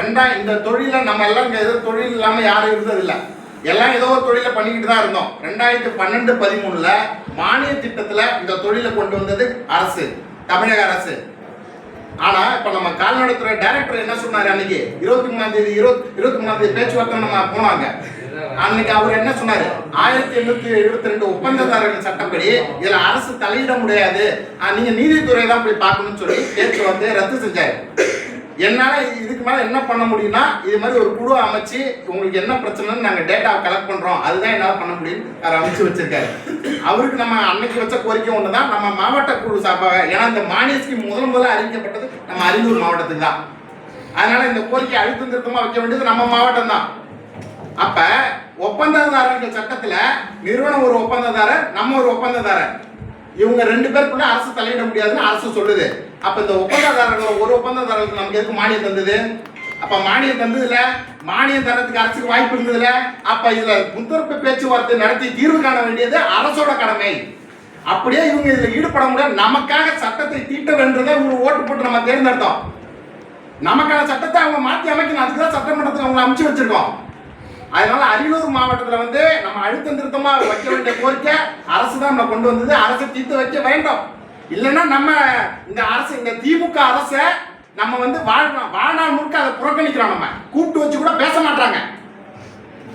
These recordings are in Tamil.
ரெண்டா இந்த தொழில நம்ம எல்லாம் இங்கே எதுவும் தொழில் இல்லாம யாரும் இருந்ததில்லை. எல்லாம் ஏதோ ஒரு தொழிலை பண்ணிக்கிட்டு தான் இருந்தோம். ரெண்டாயிரத்தி பன்னெண்டு பதிமூணுல மானிய திட்டத்துல இந்த தொழிலை கொண்டு வந்தது அரசு தமிழக அரசு. ஆனா இப்ப நம்ம கால்நடைத்துறை டைரக்டர் என்ன சொன்னாரு அன்னைக்கு? இருபத்தி மூணாம் தேதி இருபத்தி இருபத்தி மூணாம் தேதி பேச்சுவார்த்தை நம்ம போனாங்க. அன்னைக்கு அவர் என்ன சொன்னாரு? ஆயிரத்தி எண்ணூத்தி எழுபத்தி ரெண்டு ஒப்பந்ததாரர்கள் சட்டப்படி இதுல அரசு தலையிட முடியாது. நீங்க நீதித்துறை தான் போய் பார்க்கணும்னு சொல்லி பேச்சு வந்து ரத்து செஞ்சாரு. என்னால் இதுக்கு மேலே என்ன பண்ண முடியும்னா இது மாதிரி ஒரு குழு அமைச்சு உங்களுக்கு என்ன பிரச்சனைன்னு நாங்கள் டேட்டா கலெக்ட் பண்ணுறோம் அதுதான் என்னால் பண்ண முடியும் அவர் அமைச்சு வச்சிருக்காரு. அவருக்கு நம்ம அன்னைக்கு வச்ச கோரிக்கை ஒன்று தான் நம்ம மாவட்ட குழு சார்பாக ஏன்னா இந்த மானிய ஸ்கீம் முதல் முதல்ல அறிவிக்கப்பட்டது நம்ம அரியலூர் மாவட்டத்துக்கு தான். அதனால இந்த கோரிக்கை அழுத்தம் திருத்தமாக வைக்க வேண்டியது நம்ம மாவட்டம் தான் அப்போ ஒப்பந்ததாரர்கள் சட்டத்தில் நிறுவனம் ஒரு ஒப்பந்ததாரர் நம்ம ஒரு ஒப்பந்ததாரர். இவங்க ரெண்டு பேருக்குள்ள அரசு தலையிட முடியாதுன்னு அரசு சொல்லுது. அப்ப இந்த ஒப்பந்ததாரர்கள் ஒரு ஒப்பந்ததாரர்களுக்கு நமக்கு எதுக்கு மானியம் தந்தது? அப்ப மானியம் தந்ததுல மானியம் தரத்துக்கு அரசுக்கு வாய்ப்பு இருந்ததுல அப்ப இதுல முத்தரப்பு பேச்சுவார்த்தை நடத்தி தீர்வு காண வேண்டியது அரசோட கடமை. அப்படியே இவங்க இதுல ஈடுபட முடியாது. நமக்காக சட்டத்தை தீட்ட வேண்டியதை இவங்க ஓட்டு போட்டு நம்ம தேர்ந்தெடுத்தோம். நமக்கான சட்டத்தை அவங்க மாற்றி அமைக்கணும். அதுக்கு தான் சட்டமன்றத்தில் அவங்க அமைச்சு வச்சிருக்கோம். அதனால அரியலூர் மாவட்டத்தில் வந்து நம்ம அழுத்தம் திருத்தமா வைக்க வேண்டிய கோரிக்கை அரசு தான் நம்ம கொண்டு வந்தது. அரசு தீர்த்து வைக்க வேண்டும். இல்லைன்னா நம்ம இந்த அரசு இந்த திமுக அரசை நம்ம வந்து வாழ்நாள் வாழ்நாள் முழுக்க அதை புறக்கணிக்கிறோம் நம்ம. கூப்பிட்டு வச்சு கூட பேச மாட்டாங்க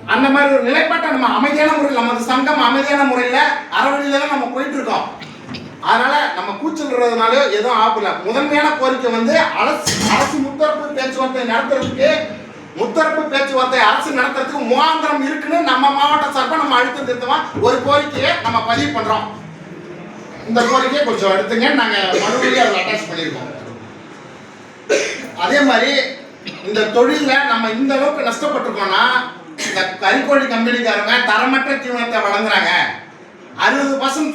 அந்த மாதிரி ஒரு நிலைப்பாட்டை நம்ம அமைதியான முறையில் நமது சங்கம் அமைதியான முறையில் அறவழியில தான் நம்ம போயிட்டு இருக்கோம். அதனால நம்ம கூச்சல் எதுவும் ஆகல. முதன்மையான கோரிக்கை வந்து அரசு அரசு முத்தரப்பு பேச்சுவார்த்தை நடத்துறதுக்கு முத்தரப்பு பேச்சுவார்த்தை அரசு நடத்துறதுக்கு முகாந்திரம் இருக்குன்னு நம்ம மாவட்ட சார்பாக நம்ம அழுத்தம் திருத்தமா ஒரு கோரிக்கையை நம்ம பதிவு பண்றோம். இந்த கோரிக்கையை கொஞ்சம் எடுத்துங்க. நாங்கள் மறுபடியும் அதில் அட்டாச் பண்ணியிருக்கோம் அதே மாதிரி இந்த தொழிலில் நம்ம இந்த அளவுக்கு நஷ்டப்பட்டிருக்கோம்னா இந்த கறிக்கோழி கம்பெனிக்காரங்க தரமற்ற தீவனத்தை வழங்குறாங்க. அறுபது பர்சன்ட்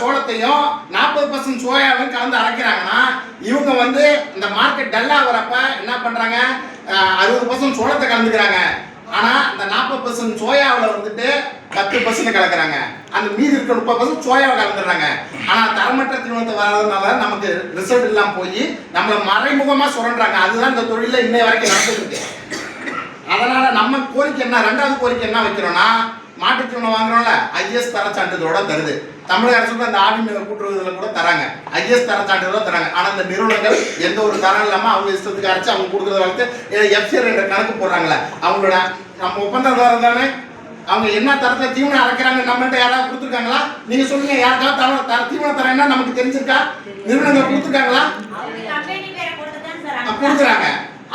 சோளத்தையும் நாற்பது பர்சன்ட் சோயாவையும் கலந்து அரைக்கிறாங்கன்னா இவங்க வந்து இந்த மார்க்கெட் டல்லா வரப்ப என்ன பண்ணுறாங்க அறுபது பர்சன்ட் சோளத்தை கலந்துக்கிறாங்க. ஆனா இந்த நாற்பது பர்சன்ட் சோயாவில் வந்துட்டு பத்து பர்சன்ட் கலக்குறாங்க. அந்த மீதி இருக்கிற முப்பது பர்சன்ட் சோயாவை கலந்துடுறாங்க. ஆனா தரமற்ற திருமணத்தை வர்றதுனால நமக்கு ரிசல்ட் எல்லாம் போய் நம்மளை மறைமுகமா சுரண்டுறாங்க. அதுதான் இந்த தொழில இன்னை வரைக்கும் நடந்துட்டு இருக்கு. அதனால நம்ம கோரிக்கை என்ன? ரெண்டாவது கோரிக்கை என்ன வைக்கிறோம்னா மாட்டுத் தீவனம் வாங்குறோம்ல ஐஎஸ் தர சான்றிதழோட தருது. தமிழக அரசு கூட அந்த ஆவின் கூட்டுறதுல கூட தராங்க. ஐஎஸ் தர சான்றிதழோட தராங்க. ஆனா இந்த நிறுவனங்கள் எந்த ஒரு தரம் இல்லாம அவங்க இஷ்டத்துக்கு அரைச்சு அவங்க கொடுக்குறத வளர்த்து எஃப்சிஆர் என்ற கணக்கு போடுறாங்களே அவங்களோட நம்ம ஒப்பந்ததாரர் தானே? அவங்க என்ன தரத்துல தீவனம் அரைக்கிறாங்க நம்மள்ட்ட யாராவது கொடுத்துருக்காங்களா? நீங்க சொல்லுங்க யாருக்காவது தர தர தீவனம் தரேன்னா நமக்கு தெரிஞ்சிருக்கா? நிறுவனங்கள் கொடுத்துருக்காங்களா? கொடுக்குறாங்க.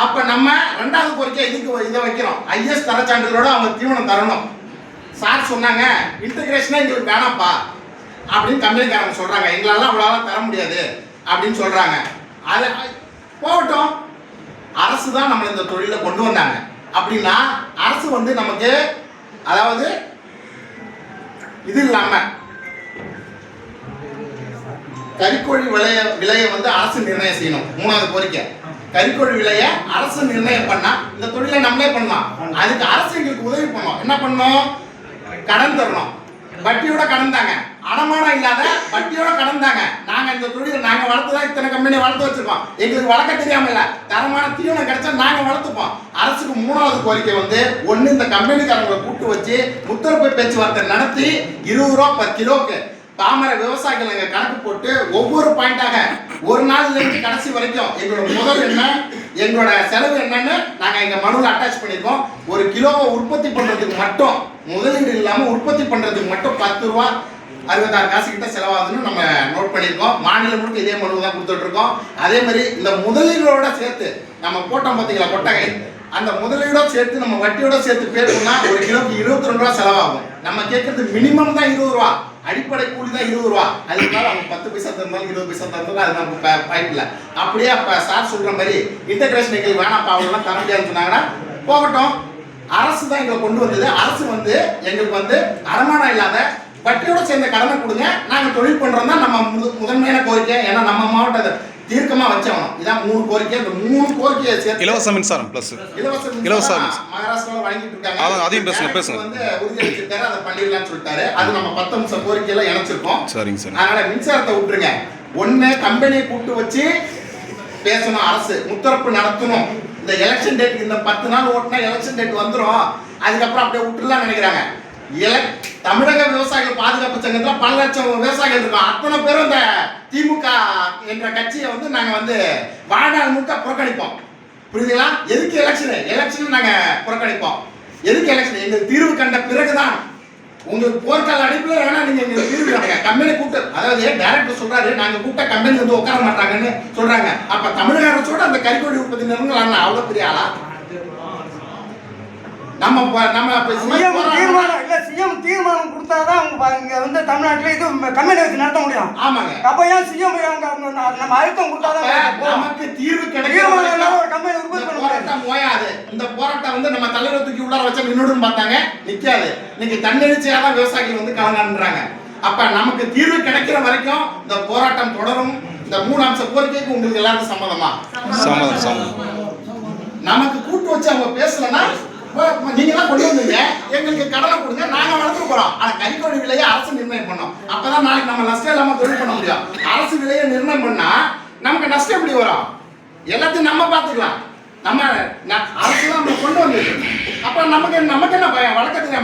அப்ப நம்ம ரெண்டாவது கோரிக்கை இதுக்கு இதை வைக்கிறோம்? ஐஎஸ் தரச்சான்றிதழோட அவங்க தீவனம் தரணும். சார் சொன்னாங்க இன்டகிரேஷனா எங்களுக்கு வேணாம்ப்பா. அப்படின்னு கம்பெனிக்காரங்க சொல்றாங்க. எங்களால அவ்வளோ தர முடியாது. அப்படின்னு சொல்றாங்க. அது போகட்டும். அரசு தான் நம்மளை இந்த தொழிலை கொண்டு வந்தாங்க. அப்படின்னா அரசு வந்து நமக்கு அதாவது இது இல்லாம கறிக்கோழி விலைய விலையை வந்து அரசு நிர்ணயம் செய்யணும். மூணாவது கோரிக்கை. கறிக்கோழி விலையை அரசு நிர்ணயம் பண்ணா இந்த தொழிலை நம்மளே பண்ணலாம். அதுக்கு அரசு எங்களுக்கு உதவி பண்ணோம். என்ன பண்ணோம்? கடன் தரணும். வட்டியோட கடன் தாங்க. அடமானம் இல்லாத வட்டியோட கடன் தாங்க. நாங்க இந்த தொழில் நாங்க வளர்த்து தான் இத்தனை கம்பெனி வளர்த்து வச்சிருக்கோம். எங்களுக்கு வளர்க்க தெரியாம இல்ல. தரமான தீவனம் கிடைச்சா நாங்க வளர்த்துப்போம். அரசுக்கு மூணாவது கோரிக்கை வந்து ஒண்ணு இந்த கம்பெனிக்காரங்களை கூட்டு வச்சு முத்தரப்பு பேச்சுவார்த்தை நடத்தி இருபது ரூபா பத்து கிலோக்கு பாமர விவசாயிகள் எங்க கணக்கு போட்டு ஒவ்வொரு பாயிண்டாக ஒரு நாள்ல இருந்து கடைசி வரைக்கும் எங்களோட முதல் என்ன எங்களோட செலவு என்னன்னு நாங்க எங்க மனுவில் அட்டாச் பண்ணிருக்கோம். ஒரு கிலோவை உற்பத்தி பண்றதுக்கு மட்டும் முதலீடு இல்லாம உற்பத்தி பண்றதுக்கு மட்டும் பத்து ரூபா அறுபத்தாறு காசு கிட்ட செலவாகுதுன்னு நம்ம நோட் பண்ணியிருக்கோம் மாநிலம் முழுக்க இதே மனு தான் கொடுத்துட்டு இருக்கோம். அதே மாதிரி இந்த முதலீடுகளோட சேர்த்து நம்ம போட்டோம் பார்த்தீங்களா கொட்டகை? அந்த முதலீடோட சேர்த்து நம்ம வட்டியோட சேர்த்து பேசணும்னா ஒரு கிலோக்கு இருபத்தி ரெண்டு ரூபா செலவாகும். நம்ம கேட்கறது மினிமம் தான் இருபது ரூபா. அடிப்படை கூலி தான் இருபது ரூபா. அதுக்கு அவங்க பத்து பைசா தந்தாலும் இருபது பைசா தந்தாலும் அது நமக்கு ப- அப்படியே அப்ப சார் சொல்ற மாதிரி இன்டகிரேஷன் எங்களுக்கு வேணாம்ப்பா அவங்களாம் தர முடியாதுன்னு சொன்னாங்கன்னா போகட்டும். அரசு தான் எங்களை கொண்டு வந்தது. அரசு வந்து எங்களுக்கு வந்து அடமானம் இல்லாத வட்டியோட சேர்ந்த கடனை கொடுங்க. நாங்க தொழில் பண்றோம் தான் நம்ம முதன்மையான கோரிக்கை. ஏன்னா நம்ம மாவட்டத்தை தீர்க்கமா வச்சவங்க இதான் மூணு கோரிக்கை இந்த மூணு கோரிக்கையை சேர்த்து இலவச மின்சாரம் ப்ளஸ் இலவச இலவச. மகாராஷ்டிரால வழங்கிட்டு இருக்காங்க. அதான், அதையும் பேசுங்க, பேசுங்க. வந்து உறுதியளிச்சிருக்காரு அதை பண்ணிடலாம்னு சொல்லிட்டாரு. அது நம்ம பத்து நிமிஷம் கோரிக்கையில இணைச்சிருக்கோம். சரிங்க சார் அதனால மின்சாரத்தை விட்டுருங்க. ஒண்ணு கம்பெனியை கூப்பிட்டு வச்சு பேசணும் அரசு. முத்தரப்பு நடத்தணும். இந்த எலெக்ஷன் டேட் இந்த பத்து நாள் ஓட்டினா எலெக்ஷன் டேட் வந்துரும். அதுக்கப்புறம் அப்படியே விட்டுலாம் நினைக்கிறாங்க. தமிழக விவசாயிகள் பாதுகாப்பு சங்கத்துல பல லட்சம் விவசாயிகள் இருக்கோம் அத்தனை பேரும் இந்த திமுக என்ற கட்சியை வந்து நாங்க வந்து வாழ்நாள் முழுக்க புறக்கணிப்போம். புரியுதுங்களா? எதுக்கு எலெக்ஷன் எலெக்ஷன் நாங்க புறக்கணிப்போம். எதுக்கு எலெக்ஷன் எங்களுக்கு தீர்வு கண்ட பிறகுதான். உங்களுக்கு போர்க்கால அடிப்புல வேணா நீங்க எங்களுக்கு தீர்வு காணுங்க கம்பெனி கூப்பிட்டு அதாவது டைரக்டர் சொல்றாரு? நாங்க கூப்பிட்ட கம்பெனி வந்து உட்கார மாட்டாங்கன்னு சொல்றாங்க. அப்ப தமிழக அரசோட அந்த கறிக்கோழி உற்பத்தி நிறுவனம் அவ்வளவு பெரிய ஆளா? நம்ம நம்ம சிஎம் தீர்மானம் கொடுத்தாதான் அவங்க இங்க வந்து தமிழ்நாட்டுல இது கம்பெனி வச்சு நடத்த முடியும். ஆமாங்க. அப்ப ஏன் சிஎம் நம்ம அழுத்தம் கொடுத்தாதான். நமக்கு தீர்வு வரைக்கும் ஒரு கம்பெனி உற்பத்தி பண்ண போராட்டம் ஓயாது இந்த போராட்டம் வந்து நம்ம தலைவரை தூக்கி உள்ளார வச்சா நின்னுடும் பார்த்தாங்க. நிக்காது. இன்னைக்கு தன்னெழுச்சியா தான் விவசாயிகள் வந்து கலங்கான்றாங்க அப்ப நமக்கு தீர்வு கிடைக்கிற வரைக்கும் இந்த போராட்டம் தொடரும். இந்த மூணு அம்ச கோரிக்கைக்கு உங்களுக்கு எல்லாருக்கும் சம்மதமா? நமக்கு கூட்டு வச்சு அவங்க பேசலன்னா "வா, நீங்க தான் கொண்டு வந்தீங்க எங்களுக்கு கடலை கொடுங்க நாங்க வளர்த்து போறோம். ஆனா கறிக்கோழி விலையை அரசு நிர்ணயம் பண்ணோம். அப்பதான் நாளைக்கு நம்ம நஷ்டம் இல்லாம தொழில் பண்ண முடியும். அரசு விலையை நிர்ணயம் பண்ணா நமக்கு நஷ்டம் எப்படி வரும்? எல்லாத்தையும் நம்ம பார்த்துக்கலாம். நம்ம ந- அரசு தான் நம்ம கொண்டு வந்திருக்கோம் அப்ப நமக்கு நமக்கு என்ன பயம்? வழக்கத்துக்கு